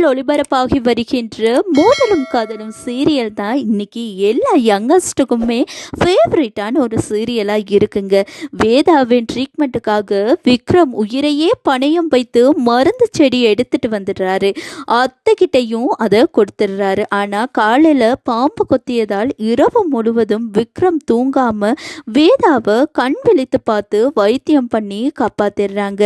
விஜய் ஒளிபரப்பாகி வருகின்ற மோதலும் காதலும் சீரியல் தான் இன்னைக்கு எல்லா யங்கஸ்டுக்குமே ஃபேவரட்டான ஒரு சீரியலாக இருக்குங்க. வேதாவின் ட்ரீட்மெண்ட்டுக்காக விக்ரம் உயிரையே பணையம் வைத்து மருந்து செடி எடுத்துட்டு வந்துடுறாரு. அத்தைக்கிட்டையும் அதை கொடுத்துடுறாரு. ஆனால் காலையில் பாம்பு கொத்தியதால் இரவு முழுவதும் விக்ரம் தூங்காமல் வேதாவை கண் விழித்து பார்த்து வைத்தியம் பண்ணி காப்பாத்திடுறாங்க.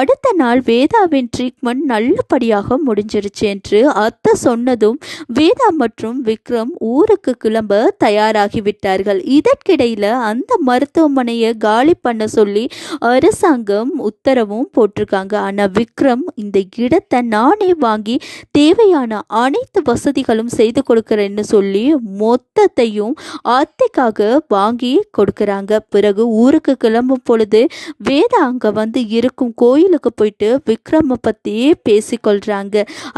அடுத்த நாள் வேதாவின் ட்ரீட்மெண்ட் நல்லபடியாக முடிஞ்சிருச்சு. என்று அத்தை சொன்னதும் வேதா மற்றும் விக்ரம் ஊருக்கு கிளம்ப தயாராகிவிட்டார்கள். இதற்கிடையில் அந்த மருத்துவமனையை காலி பண்ண சொல்லி அரசாங்கம் உத்தரவும் போட்டிருக்காங்க. ஆனால் விக்ரம் இந்த இடத்தை நானே வாங்கி தேவையான அனைத்து வசதிகளும் செய்து கொடுக்குறேன்னு சொல்லி மொத்தத்தையும் அத்தைக்காக வாங்கி கொடுக்குறாங்க. பிறகு ஊருக்கு கிளம்பும் பொழுது வேதா அங்கே வந்து இருக்கும் கோயிலுக்கு போயிட்டு விக்ரமை பற்றி பேசிக்கொள்கிறாங்க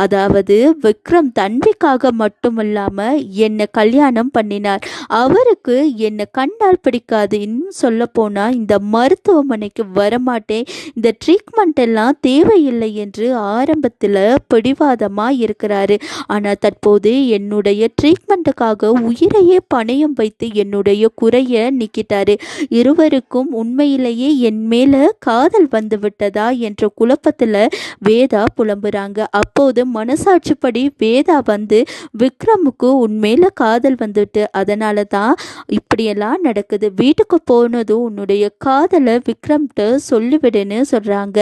அதாவது விக்ரம் தன்விக்காக மட்டுமல்லாமல் என்னை கல்யாணம் பண்ணினார். அவருக்கு என்னை கண்டால் பிடிக்காது இன்னும் சொல்ல போனால் இந்த மருத்துவமனைக்கு வரமாட்டேன். இந்த ட்ரீட்மெண்ட் எல்லாம் தேவையில்லை என்று ஆரம்பத்தில் பிடிவாதமாக இருக்கிறாரு. ஆனால் தற்போது என்னுடைய ட்ரீட்மெண்ட்டுக்காக உயிரையே பணயம் வைத்து என்னுடைய குறைய நிக்கிட்டாரு. இருவருக்கும் உண்மையிலேயே என் மேலே காதல் வந்து விட்டதா என்ற குழப்பத்தில் வேதா புலம்புறாங்க. அப்போது மனசாட்சிப்படி வேதா வந்து விக்ரமுக்கு உண்மையில் காதல் வந்துட்டு. அதனால தான் இப்படியெல்லாம் நடக்குது. வீட்டுக்கு போனதும் உன்னுடைய காதலை விக்ரம்கிட்ட சொல்லிவிடுன்னு சொல்கிறாங்க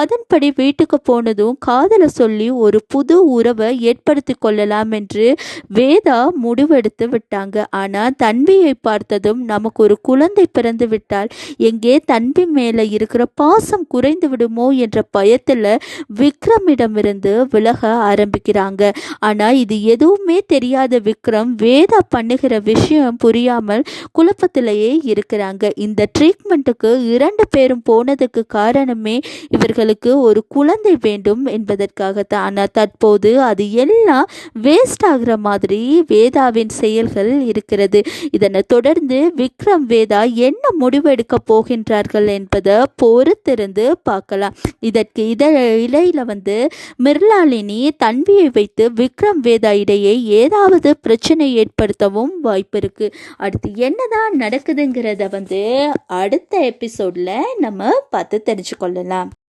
அதன்படி வீட்டுக்கு போனதும் காதலை சொல்லி ஒரு புது உறவை ஏற்படுத்தி கொள்ளலாம் என்று வேதா முடிவெடுத்து விட்டாங்க. ஆனால் தன்வியை பார்த்ததும் நமக்கு ஒரு குழந்தை பிறந்து விட்டால் எங்கே தன்வி மேலே இருக்கிற பாசம் குறைந்து விடுமோ என்ற பயத்தில் விக்ரமிடமிருந்து விலக ஆரம்பிக்கிறாங்க. ஆனால் இது எதுவுமே தெரியாத விக்ரம் வேதா பண்ணுகிற விஷயம் புரியாமல் குழப்பத்திலேயே இருக்கிறாங்க. இந்த ட்ரீட்மெண்ட்டுக்கு இரண்டு பேரும் போனதுக்கு காரணமே இவர்களுக்கு ஒரு குழந்தை வேண்டும் என்பதற்காகத்தான். ஆனால் தற்போது அது எல்லாம் வேஸ்ட் ஆகிற மாதிரி வேதாவின் செயல்கள் இருக்கிறது. இதனை தொடர்ந்து விக்ரம் வேதா என்ன முடிவெடுக்க போகின்றார்கள் என்பதை பொறுத்திருந்து பார்க்கலாம். இதற்கு இத இடையில வந்து மிர்லாலினி தன்வியை வைத்து விக்ரம் வேதா இடையே ஏதாவது பிரச்சனை ஏற்படுத்தவும் வாய்ப்பு இருக்கு. அடுத்து என்னதான் நடக்குதுங்கிறத வந்து அடுத்த எபிசோட்ல நம்ம பார்த்து தெரிஞ்சு கொள்ளலாம்